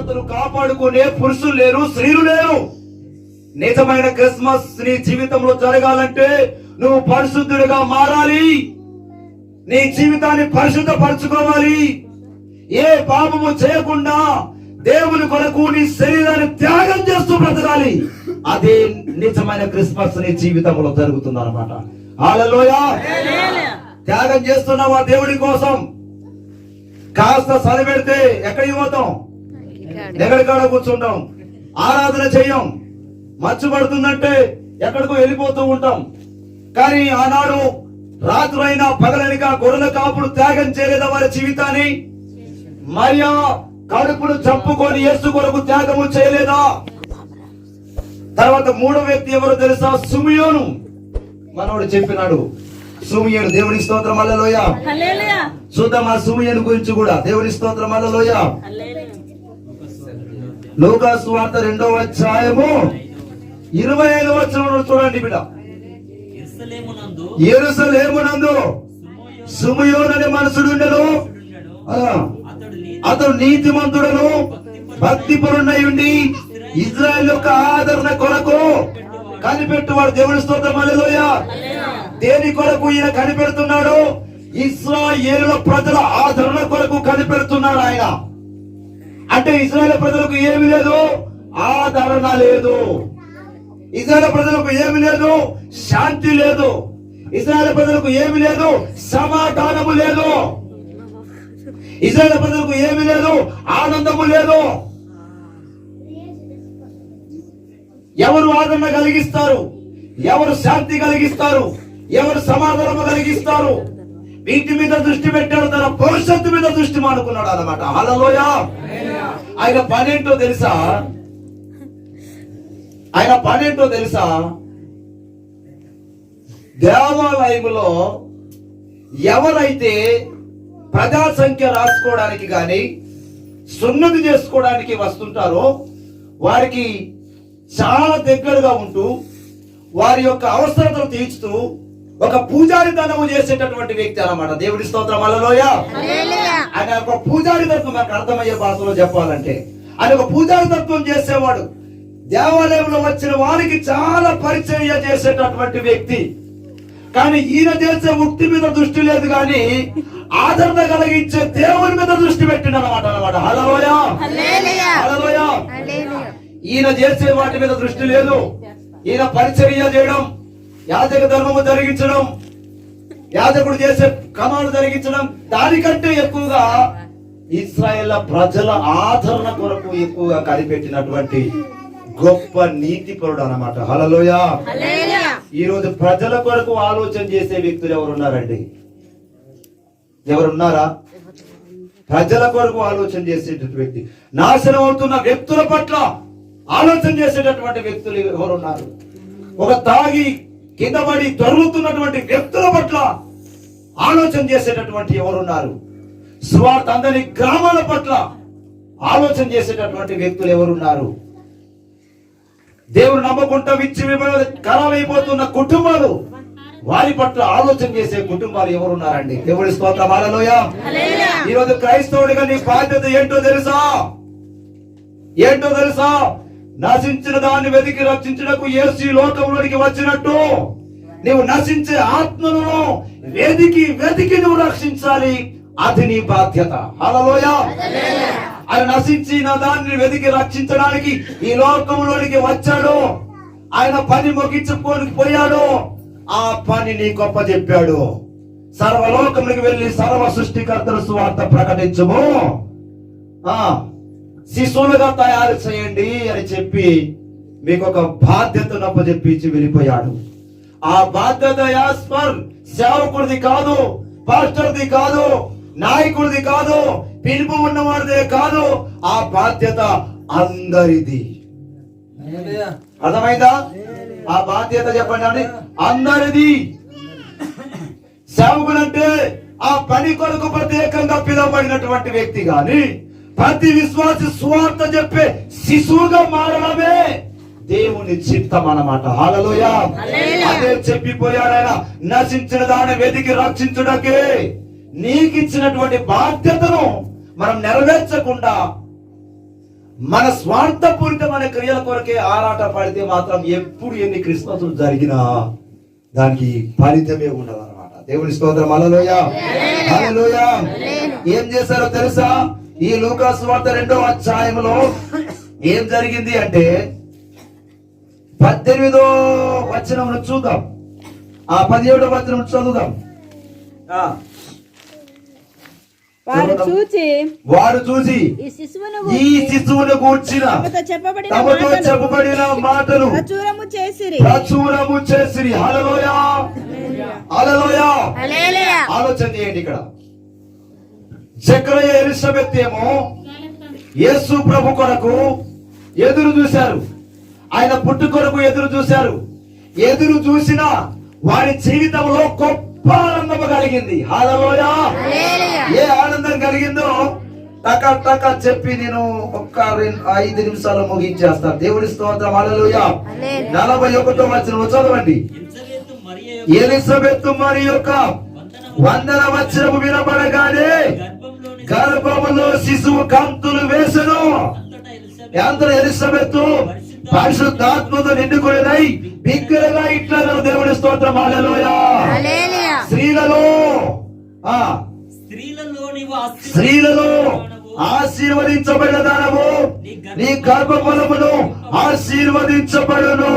పవిత్రతను కాపాడుకునే పురుషులు లేరు స్త్రీలు లేరు. నిజమైన క్రిస్మస్ నీ జీవితంలో జరగాలంటే నువ్వు పరిశుద్ధుడిగా మారాలి. నీ జీవితాన్ని పరిశుద్ధపరచుకోవాలి. ఏ పాపము చేయకుండా దేవుని కొరకు నీ శరీరాన్ని త్యాగం చేస్తూ బ్రతకాలి. అదే నిజమైన క్రిస్మస్ నీ జీవితంలో జరుగుతుంది అనమాట త్యాగం చేస్తున్నావా దేవుడి కోసం? కాస్త సరిపెడితే ఎక్కడికి పోతాం? ఎక్కడికాడ కూర్చుంటాం? ఆరాధన చెయ్యం మచ్చు పడుతుందంటే ఎక్కడికో వెళ్ళిపోతూ ఉంటాం. కానీ ఆనాడు రాత్రైనా పగలనిగా గొర్రెల కాపుడు త్యాగం చేయలేదా వారి జీవితాన్ని? మరియా కడుపును చంపుకొని యేసు కొరకు త్యాగము చేయలేదా? తర్వాత మూడో వ్యక్తి ఎవరో తెలుసా? సుమియోను. మనోడు చెప్పినాడు సుమియోను దేవుని స్తోత్రం అల్లలోయ హల్లెలూయా. చూద్దాం ఆ సుమియోను గురించి కూడా దేవుని స్తోత్రం అల్లలోయ హల్లెలూయా లూకాసు వార్త రెండవ అధ్యాయము ఇరవై ఐదు వచ్చిన చూడండి బిడ్డ. ఎరుసలేమునందు ఎరుసలేమునందు సుమయోన్ అనే మనసుడు ఉండెను. ఆ, అతడు నీ అతడు నీతిమంతుడను. భక్తిపరుణ్ణై ఉండి ఇజ్రాయెల్ యొక్క ఆదరణ కొరకు కనిపెట్టువాడు. దేవుని స్తోత్రం హల్లెలూయా. దేని కొరకు ఈయన కనిపెడుతున్నాడు? ఇస్రాయేలుల ప్రజల ఆదరణ కొరకు కనిపెడుతున్నాడు ఆయన. అంటే ఇస్రాయల్ ప్రజలకు ఏమి లేదు. ఆదరణ లేదు. ఇస్రాయల్ ప్రజలకు ఏమి లేదు. శాంతి లేదు. ఇస్రాయల్ ప్రజలకు ఏమి లేదు. సమాధానము లేదు. ఇస్రాయల్ ప్రజలకు ఏమి లేదు. ఆనందము లేదు. ఎవరు ఆదరణ కలిగిస్తారు? ఎవరు శాంతి కలిగిస్తారు? ఎవరు సమాధానము కలిగిస్తారు? వీటి మీద దృష్టి పెట్టాడు తన భవిష్యత్తు మీద దృష్టి మానుకున్నాడు అనమాట హలలోయ ఆయన పనేంటో తెలుసా? ఆయన పనేంటో తెలుసా? దేవాలయంలో ఎవరైతే ప్రజా సంఖ్య రాసుకోవడానికి గాని సున్నతి చేసుకోవడానికి వస్తుంటారో వారికి చాలా దగ్గరగా ఉంటూ వారి యొక్క అవసరతలు తీర్చుతూ ఒక పూజారి తనము చేసేటటువంటి వ్యక్తి అన్నమాట. దేవుడి స్తోత్రం అలలోయ ఆయన ఒక పూజారి తత్వం మనకు అర్థమయ్యే భాషలో చెప్పాలంటే. ఆయన ఒక పూజారి తత్వం చేసేవాడు. దేవాలయంలో వచ్చిన వారికి చాలా పరిచర్య చేసేటటువంటి వ్యక్తి. కానీ ఈయన చేసే ముక్తి మీద దృష్టి లేదు కానీ ఆదరణ కలిగించే దేవుని మీద దృష్టి పెట్టిండు అనమాట అనమాట హలోయ హలోయ ఈయన చేసే వాటి మీద దృష్టి లేదు. ఈయన పరిచర్య చేయడం. యాజక ధర్మము జరిగించడం యాజకుడు చేసే కమాలు జరిగించడం దానికంటే ఎక్కువగా ఇస్రాయేల్ ప్రజల ఆదరణ కొరకు ఎక్కువగా కనిపెట్టినటువంటి గొప్ప నీతిపరుడు అన్నమాట. హలలోయ ఈ రోజు ప్రజల కొరకు ఆలోచన చేసే వ్యక్తులు ఎవరున్నారండి ఎవరున్నారా? ప్రజల కొరకు ఆలోచన చేసేటటువంటి వ్యక్తి. నాశనం అవుతున్న వ్యక్తుల పట్ల ఆలోచన చేసేటటువంటి వ్యక్తులు ఎవరున్నారు? ఒక తాగి కింద పడి దొరుకుతున్నటువంటి వ్యక్తుల పట్ల ఆలోచన చేసేటటువంటి ఎవరున్నారు? స్వార్థ అందరి గ్రామాల పట్ల ఆలోచన చేసేటటువంటి వ్యక్తులు ఎవరున్నారు? దేవుడు నమ్మకుండా విచ్చి ఖరాబైపోతున్న కుటుంబాలు వారి పట్ల ఆలోచన చేసే కుటుంబాలు ఎవరున్నారండి? దేవుడి స్తోత్రం హల్లెలూయా. ఈ రోజు క్రైస్తవుడిగా నీ బాధ్యత ఏంటో తెలుసా? ఏంటో తెలుసా? నశించిన దాన్ని వెతికి రక్షించడానికి యేసు ఈ లోకంలోనికి వచ్చినట్టు. నీవు నశించే ఆత్మను వెతికి వెతికి నువ్వు రక్షించాలి. అది నీ బాధ్యత. హలలోయ ఆయన నశించిన దాన్ని వెతికి రక్షించడానికి ఈ లోకంలోనికి వచ్చాడు. ఆయన పని ముగించుకొని పోయాడు. ఆ పని నీ గొప్ప చెప్పాడు. సర్వలోకములకు వెళ్ళి సర్వ సృష్టికర్తల సువార్త ప్రకటించము. ఆ శిశువులుగా తయారు చేయండి అని చెప్పి మీకు ఒక బాధ్యతను అప్పచెప్పించి వెళ్ళిపోయాడు. ఆ బాధ్యత యాస్మర్ సేవకుడిది కాదు పాస్టర్ది కాదు నాయకుడిది కాదు పిలుపు ఉన్నవాడిదే కాదు ఆ బాధ్యత అందరిది. అర్థమైందా? ఆ బాధ్యత చెప్పండి అండి. అందరిది. సేవకుడంటే ఆ పని కొరకు ప్రత్యేకంగా పిలువబడినటువంటి వ్యక్తి కానీ ప్రతి విశ్వాసి స్వార్థ చెప్పే శిశువుగా మారడమే దేవుని చిత్తం అన్నమాట. హాలలోయ అదే చెప్పిపోయాడు ఆయన. నశించిన దాన్ని వెతికి రక్షించుటకే నీకిచ్చినటువంటి బాధ్యతను మనం నెరవేర్చకుండా మన స్వార్థపూరితమైన క్రియల కొరకే ఆరాట పడితే మాత్రం ఎప్పుడు ఎన్ని క్రిస్మసులు జరిగినా దానికి ఫలితమే ఉండదు అనమాట దేవుని స్తోత్రం. అలలోయ అలలోయ ఏం చేశారో తెలుసా? ఈ లూకాసు వార్త రెండో అధ్యాయంలో ఏం జరిగింది అంటే పద్దెనిమిదో వచనం చూద్దాం. ఆ పదిహేడో వచనం చదువుదాం. ఆ, వారు చూచి వారు చూసి ఈ శిశువును ఈ శిశువును కూర్చిన తమతో చెప్పబడిన చెప్పబడిన మాటలు ప్రచురము చేసిరి. ప్రచురము చేసిరి. హలలోయ హలలోయ ఆలోచన చేయండి ఇక్కడ. చక్రయ్య ఎలిజబెత్ ఏమో యేసు ప్రభు కొరకు ఎదురు చూశారు. ఆయన పుట్టు కొరకు ఎదురు చూశారు. ఎదురు చూసిన వారి జీవితంలో గొప్ప ఆనందం కలిగింది. హలలోయ ఏ ఆనందం కలిగిందో టక టక చెప్పి నేను ఒక్క రెండు ఐదు నిమిషాలు ముగించేస్తాను దేవుడి స్తోత్రం హల్లెలూయ! నలభై ఒకటో వచ్చిన చదవండి. ఎలిజబెత్ మరి యొక్క వందన వచనము వినబడగానే గర్భంలోని గర్భములో శిశువు కంతులు వేసను. అంతటా ఎలిజబెత్ అందరూ ఎలిజబెత్ పరిశుద్ధాత్మతో నిండుకునేదై బిగ్గరగా ఇట్లా దేవుడి స్తోత్రం. హల్లెలూయ. స్త్రీలలో ఆ స్త్రీలలో. ఆశీర్వదించబడిన దానము నీ గర్భఫలమును ఆశీర్వదించబడును.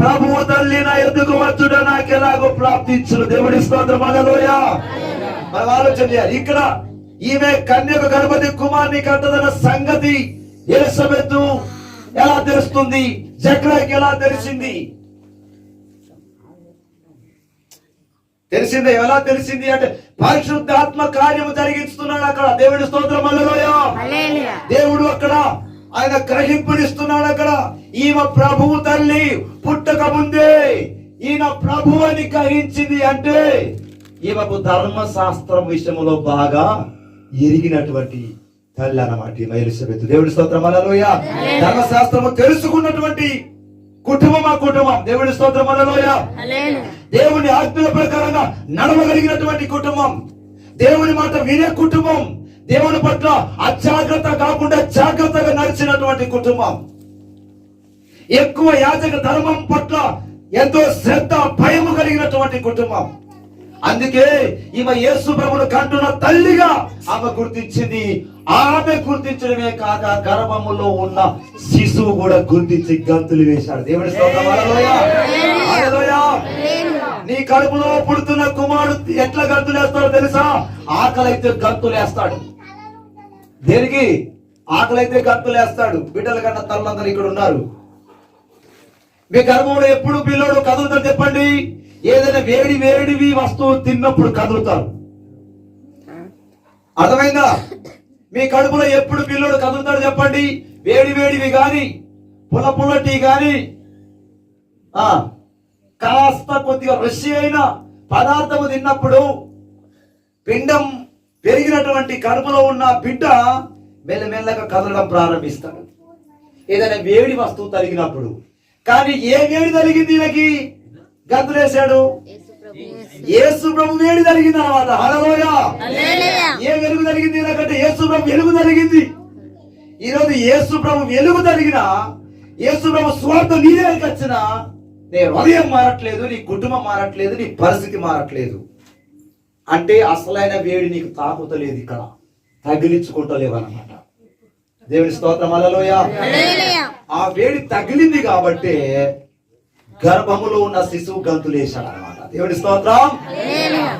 ప్రభువు తల్లి నా ఎదుగు వచ్చుట నాకెలాగో ప్రాప్తించును. దేవుడి స్తోత్రం హల్లెలూయ. మనం ఆలోచన చేయాలి. ఇక్కడ ఈమె కన్యక గణపతి కుమార్ని కట్టదన్న సంగతి ఎలిజబెత్ ఎలా తెలుస్తుంది? జక్రాకి ఎలా తెలిసింది? తెలిసిందే ఎలా తెలిసింది అంటే పరిశుద్ధాత్మ కార్యము జరిగిస్తున్నాడు అక్కడ. దేవుడి స్తోత్రం హల్లెలూయ. దేవుడు అక్కడ ఆయన గ్రహింపునిస్తున్నాడు అక్కడ. ఈమె ప్రభువు తల్లి పుట్టక ముందే ఈయన ప్రభు అని గ్రహించింది అంటే ఈమెకు ధర్మశాస్త్రం విషయంలో బాగా ఎరిగినటువంటి తల్లి అన్నమాట ఈమె ఎలిజబెత్. దేవుడి స్తోత్రం అలలోయ ధర్మశాస్త్రము తెలుసుకున్నటువంటి కుటుంబం ఆ కుటుంబం? దేవుడి స్తోత్రం అలలోయ దేవుని ఆజ్ఞల ప్రకారంగా నడవగలిగినటువంటి కుటుంబం. దేవుని మాట వినే కుటుంబం. దేవుని పట్ల అజాగ్రత్త కాకుండా జాగ్రత్తగా నడిచినటువంటి కుటుంబం. ఎక్కువ యాజక ధర్మం పట్ల ఎంతో శ్రద్ధ భయము కలిగినటువంటి కుటుంబం. అందుకే ఈమె యేసు ప్రభును కంటున్న తల్లిగా ఆమె గుర్తించింది. ఆమె గుర్తించడమే కాక గర్భములో ఉన్న శిశువు కూడా గుర్తించి గంతులు వేశాడు. దేవుడి. నీ కడుపులో పుడుతున్న కుమారుడు ఎట్లా గంతులేస్తాడో తెలుసా? ఆకలైతే గంతులేస్తాడు దేనికి? ఆకలైతే గంతులేస్తాడు బిడ్డల కన్నా తల్లందరూ ఇక్కడ ఉన్నారు. మీ గర్భంలో ఎప్పుడు పిల్లోడు కదులుతాడు చెప్పండి? ఏదైనా వేడి వేడివి వస్తువు తిన్నప్పుడు కదులుతారు. అర్థమైందా? మీ కడుపులో ఎప్పుడు పిల్లోడు కదులుతాడు చెప్పండి? వేడి వేడివి గాని పుల్ల పుల్లటి గాని ఆ కాస్త కొద్దిగా రుచి అయిన పదార్థము తిన్నప్పుడు పిండం పెరిగినటువంటి కడుపులో ఉన్న బిడ్డ మెల్లమెల్లగా కదలడం ప్రారంభిస్తాడు. ఏదైనా వేడి వస్తువు తరిగినప్పుడు కానీ ఏ వేడి తగిలింది ఈయనకి? గంతులేశాడు యేసు ప్రభు వేడి తగిలింది అనమాట హలలోయ ఏ వెలుగు తగిలింది ఈయనకంటే? యేసు ప్రభు వెలుగు తగిలింది ఈరోజు యేసు ప్రభు వెలుగు తగిలిన యేసు ప్రభు స్వార్థ నీ దగ్గరికి వచ్చిన నీ హృదయం మారట్లేదు నీ కుటుంబం మారట్లేదు నీ పరిస్థితి మారట్లేదు. అంటే అసలైన వేడి నీకు తాకుతలేదు ఇక్కడ. తగిలించుకుంటలేవు అనమాట దేవుని స్తోత్రం అలలోయ ఆ వేడి తగిలింది కాబట్టి గర్భములో ఉన్న శిశువు గంతులేశాడు అనమాట దేవుని స్తోత్రం.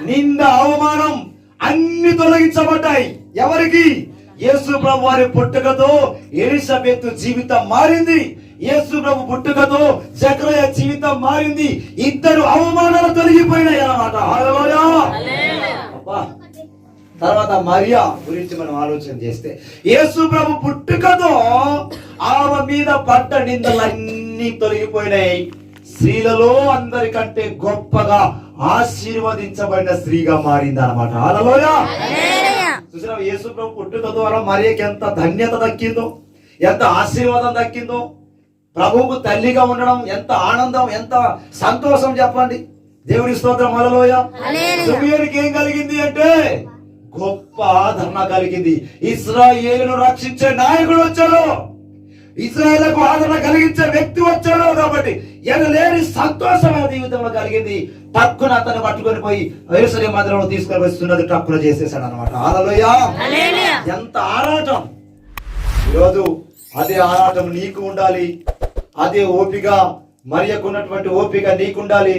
నింద అవమానం అన్ని తొలగించబడ్డాయి. ఎవరికి? యేసు ప్రభు వారి పుట్టుకతో ఎలిజబెత్ జీవితం మారింది. యేసు ప్రభు పుట్టుకతో జక్రయ జీవితం మారింది. ఇద్దరు అవమానాలు తొలగిపోయినాయి అన్నమాట. అబ్బా. తర్వాత మరియా గురించి మనం ఆలోచన చేస్తే యేసు ప్రభు పుట్టుకతో ఆమె మీద పడ్డ నిందలన్నీ తొలగిపోయినాయి. స్త్రీలలో అందరికంటే గొప్పగా ఆశీర్వదించబడిన స్త్రీగా మారింది అనమాట అలలోయ చూసిన యేసు ప్రభు పుట్టుక ద్వారా మరియకి ఎంత ధన్యత దక్కిందో ఎంత ఆశీర్వాదం దక్కిందో ప్రభువుకు తల్లిగా ఉండడం ఎంత ఆనందం ఎంత సంతోషం చెప్పండి. దేవుని స్తోత్రం. అలలోయ ఏం కలిగింది అంటే గొప్ప ఆదరణ కలిగింది. ఇస్రాయేలును రక్షించే నాయకుడు వచ్చాడు. ఇస్రాయేల్కు ఆదరణ కలిగించే వ్యక్తి వచ్చాడు కాబట్టి ఎనలేని సంతోషమైన జీవితంలో కలిగింది. టక్కున అతను పట్టుకొని పోయి వ్యవసాయ మందిరంలో తీసుకొని వస్తున్నది టక్కున చేసేసాడు అనమాట ఎంత ఆరాటం. ఈరోజు అదే ఆరాటం నీకు ఉండాలి. అదే ఓపిక మరియకున్నటువంటి ఓపిక నీకుండాలి.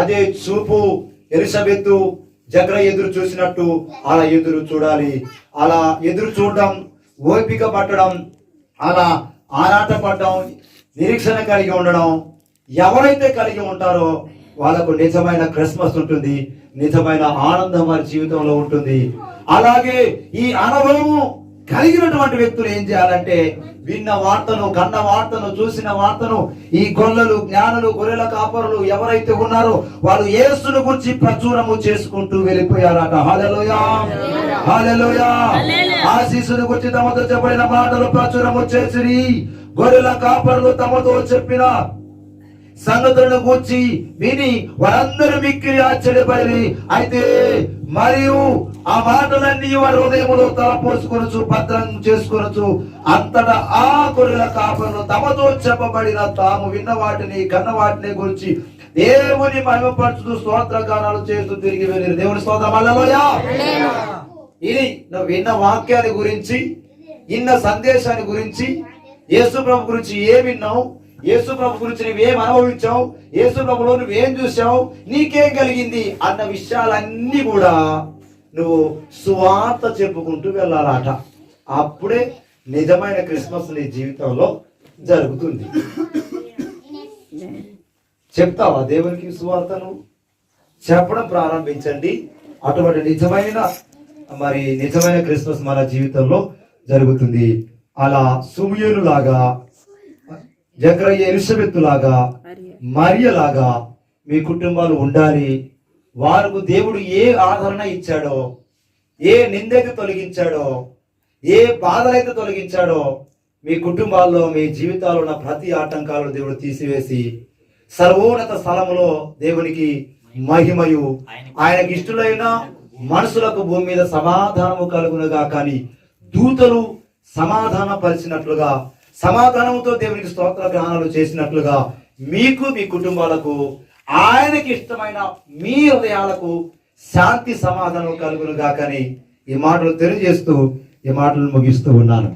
అదే చూపు ఎలిజబెత్తు జగ్ర ఎదురు చూసినట్టు అలా ఎదురు చూడాలి. అలా ఎదురు చూడడం ఓపిక పట్టడం అలా ఆరాట పడడం నిరీక్షణ కలిగి ఉండడం ఎవరైతే కలిగి ఉంటారో వాళ్ళకు నిజమైన క్రిస్మస్ ఉంటుంది నిజమైన ఆనందం వారి జీవితంలో ఉంటుంది. అలాగే ఈ అనుభవము కలిగినటువంటి వ్యక్తులు ఏం చేయాలంటే విన్న వార్తను కన్న వార్తను చూసిన వార్తను ఈ గొల్లలు జ్ఞానులు గొర్రెల కాపరులు ఎవరైతే ఉన్నారో వాళ్ళు యేసును గురించి ప్రచురము చేసుకుంటూ వెళ్ళిపోయారట. హాలెలూయా హాలెలూయా ఆ శిశుని గురించి తమతో చెప్పిన మాటలు ప్రచురము చేసిరి. గొర్రెల కాపరులు తమతో చెప్పిన సంగతులను గూర్చి విని వారందరూ మిక్కిలి ఆశ్చర్యపడి అయితే మరియు ఆ మాటలన్నీ వారి హృదయములో తలపోసుకొనచ్చు భద్రం చేసుకొనచ్చు అంతటా ఆ గొర్రెల కాపరులు తమతో చెప్పబడిన తాము విన్న వాటిని కన్న వాటిని గురించి దేవుని మహిమపరచుతూ స్తోత్రగానాలు చేస్తూ తిరిగి వెళ్ళి దేవుని స్తోత్రం. హల్లెలూయా! ఇది నువ్వు విన్న వాక్యాన్ని గురించి ఇన్న సందేశాన్ని గురించి యేసు ప్రభు గురించి ఏ విన్నావు? యేసు ప్రభు గురించి నువ్వేం అనుభవించావు? యేసు ప్రభులో నువ్వేం చూసావు నీకేం కలిగింది? అన్న విషయాలన్నీ కూడా నువ్వు సువార్త చెప్పుకుంటూ వెళ్ళాలట. అప్పుడే నిజమైన క్రిస్మస్ నీ జీవితంలో జరుగుతుంది. చెప్తావా దేవునికి సువార్తను చెప్పడం ప్రారంభించండి. అటువంటి నిజమైన మరి నిజమైన క్రిస్మస్ మన జీవితంలో జరుగుతుంది. అలా సుమియులు లాగా జగ్రయ్య ఎలిసబెత్తు లాగా మరియ. లాగా మీ కుటుంబాలు ఉండాలి. వారికి దేవుడు ఏ ఆదరణ ఇచ్చాడో ఏ నిందైతే తొలగించాడో ఏ బాధలైతే తొలగించాడో మీ కుటుంబాల్లో మీ జీవితాల్లో ఉన్న ప్రతి ఆటంకాలను దేవుడు తీసివేసి సర్వోన్నత స్థలములో దేవునికి మహిమయు. ఆయనకి ఇష్టలైన మనుషులకు భూమి మీద సమాధానము కలుగునుగా కానీ దూతలు సమాధాన పరిచినట్లుగా సమాధానంతో దేవునికి స్తోత్ర గ్రహణాలు చేసినట్లుగా మీకు మీ కుటుంబాలకు ఆయనకి ఇష్టమైన మీ హృదయాలకు శాంతి సమాధానం కలుగునుగా కానీ ఈ మాటలు తెలియజేస్తూ ఈ మాటలు ముగిస్తూ ఉన్నాను.